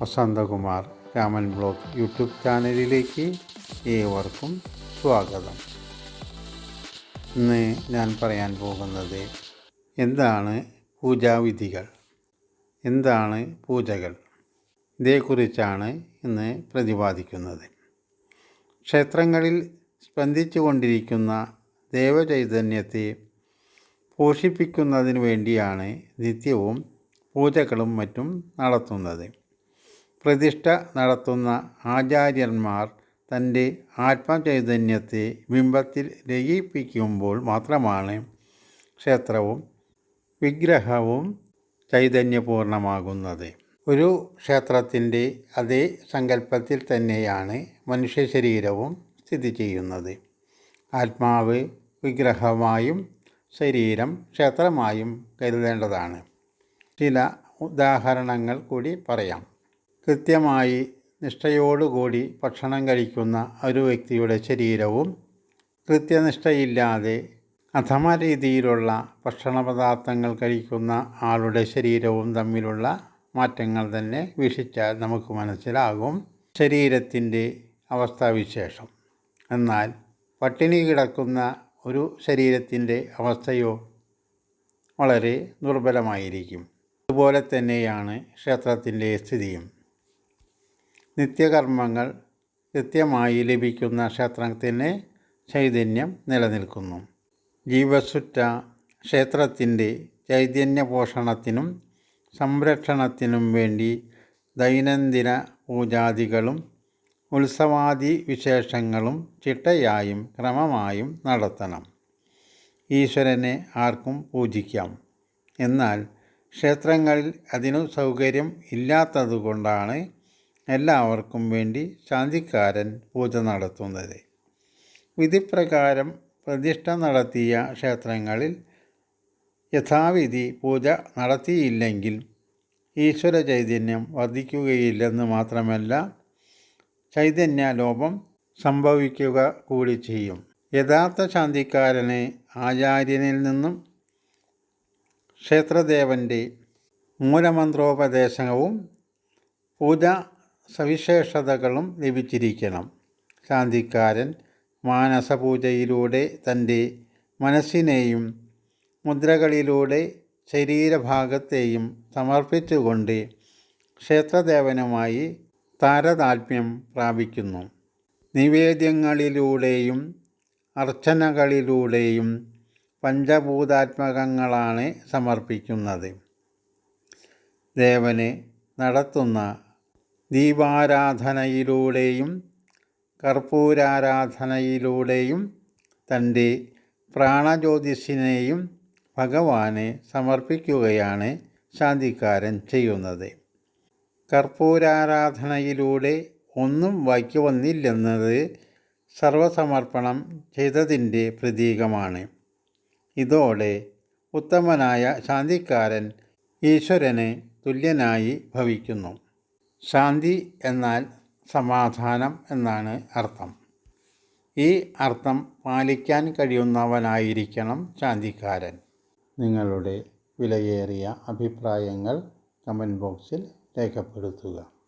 Vasanthakumar Raman blog YouTube ചാനലിലേക്ക് ഏവർക്കും സ്വാഗതം. ഇന്ന് ഞാൻ പറയാൻ പോകുന്നത് എന്താണ് പൂജാവിധികൾ? എന്താണ് പൂജകൾ? ഇതേക്കുറിച്ചാണ് ഇന്ന് പ്രതിപാദിക്കുന്നത്. ക്ഷേത്രങ്ങളിൽ സ്പന്ദിച്ചു കൊണ്ടിരിക്കുന്ന ദേവചൈതന്യത്തെ പോഷിപ്പിക്കുന്നതിന് വേണ്ടിയാണ് നിത്യവും പൂജകളും മറ്റും നടത്തുന്നത്. പ്രതിഷ്ഠ നടത്തുന്ന ആചാര്യന്മാർ തന്റെ ആത്മചൈതന്യത്തെ ബിംബത്തിൽ ലയിപ്പിക്കുമ്പോൾ മാത്രമാണ് ക്ഷേത്രവും വിഗ്രഹവും ചൈതന്യപൂർണമാകുന്നത്. ഒരു ക്ഷേത്രത്തിന്റെ അതേ സങ്കല്പത്തിൽ തന്നെയാണ് മനുഷ്യ ശരീരവും സ്ഥിതി ചെയ്യുന്നത്. ആത്മാവ് വിഗ്രഹമായും ശരീരം ക്ഷേത്രമായും കരുതേണ്ടതാണ്. ചില ഉദാഹരണങ്ങൾ കൂടി പറയാം. കൃത്യമായി നിഷ്ഠയോടുകൂടി ഭക്ഷണം കഴിക്കുന്ന ഒരു വ്യക്തിയുടെ ശരീരവും കൃത്യനിഷ്ഠയില്ലാതെ അധമ രീതിയിലുള്ള ഭക്ഷണ പദാർത്ഥങ്ങൾ കഴിക്കുന്ന ആളുടെ ശരീരവും തമ്മിലുള്ള മാറ്റങ്ങൾ തന്നെ വീക്ഷിച്ചാൽ നമുക്ക് മനസ്സിലാകും. ശരീരത്തിന്റെ അവസ്ഥാവിശേഷം എന്നാൽ പട്ടിണി കിടക്കുന്ന ഒരു ശരീരത്തിന്റെ അവസ്ഥയോ വളരെ ദുർബലമായിരിക്കും. അതുപോലെ തന്നെയാണ് ക്ഷേത്രത്തിന്റെ സ്ഥിതിയും. നിത്യകർമ്മങ്ങൾ കൃത്യമായി ലഭിക്കുന്ന ക്ഷേത്രത്തിന് ചൈതന്യം നിലനിൽക്കുന്നു. ജീവസുറ്റ ക്ഷേത്രത്തിന്റെ ചൈതന്യ പോഷണത്തിനും സംരക്ഷണത്തിനും വേണ്ടി ദൈനംദിന പൂജാദികളും ഉത്സവാദി വിശേഷങ്ങളും ചിട്ടയായും ക്രമമായും നടത്തണം. ഈശ്വരനെ ആർക്കും പൂജിക്കാം. എന്നാൽ ക്ഷേത്രങ്ങളിൽ അതിനു സൗകര്യം ഇല്ലാത്തതുകൊണ്ടാണ് എല്ലാവർക്കും വേണ്ടി ശാന്തിക്കാരൻ പൂജ നടത്തുന്നത്. വിധിപ്രകാരം പ്രതിഷ്ഠ നടത്തിയ ക്ഷേത്രങ്ങളിൽ യഥാവിധി പൂജ നടത്തിയില്ലെങ്കിൽ ഈശ്വര ചൈതന്യം വർദ്ധിക്കുകയില്ലെന്ന് മാത്രമല്ല ചൈതന്യലോപം സംഭവിക്കുക കൂടി ചെയ്യും. യഥാർത്ഥ ശാന്തിക്കാരനെ ആചാര്യനിൽ നിന്നും ക്ഷേത്രദേവന്റെ മൂലമന്ത്രോപദേശവും പൂജ സവിശേഷതകളും ലഭിച്ചിരിക്കണം. ശാന്തിക്കാരൻ മാനസപൂജയിലൂടെ തന്റെ മനസ്സിനെയും മുദ്രകളിലൂടെ ശരീരഭാഗത്തെയും സമർപ്പിച്ചുകൊണ്ട് ക്ഷേത്രദേവനുമായി താരതാത്മ്യം പ്രാപിക്കുന്നു. നിവേദ്യങ്ങളിലൂടെയും അർച്ചനകളിലൂടെയും പഞ്ചഭൂതാത്മകങ്ങളാണ് സമർപ്പിക്കുന്നത്. ദേവന് നടത്തുന്ന ദീപാരാധനയിലൂടെയും കർപ്പൂരാരാധനയിലൂടെയും തന്റെ പ്രാണജ്യോതിഷിനെയും ഭഗവാനെ സമർപ്പിക്കുകയാണ് ശാന്തിക്കാരൻ ചെയ്യുന്നത്. കർപ്പൂരാരാധനയിലൂടെ ഒന്നും വായിക്കു വന്നില്ലെന്നത് സർവസമർപ്പണം ചെയ്തതിന്റെ പ്രതീകമാണ്. ഇതോടെ ഉത്തമനായ ശാന്തിക്കാരൻ ഈശ്വരന് തുല്യനായി ഭവിക്കുന്നു. ശാന്തി എന്നാൽ സമാധാനം എന്നാണ് അർത്ഥം. ഈ അർത്ഥം പാലിക്കാൻ കഴിയുന്നവനായിരിക്കണം ശാന്തിക്കാരൻ. നിങ്ങളുടെ വിലയേറിയ അഭിപ്രായങ്ങൾ കമന്റ് ബോക്സിൽ രേഖപ്പെടുത്തുക.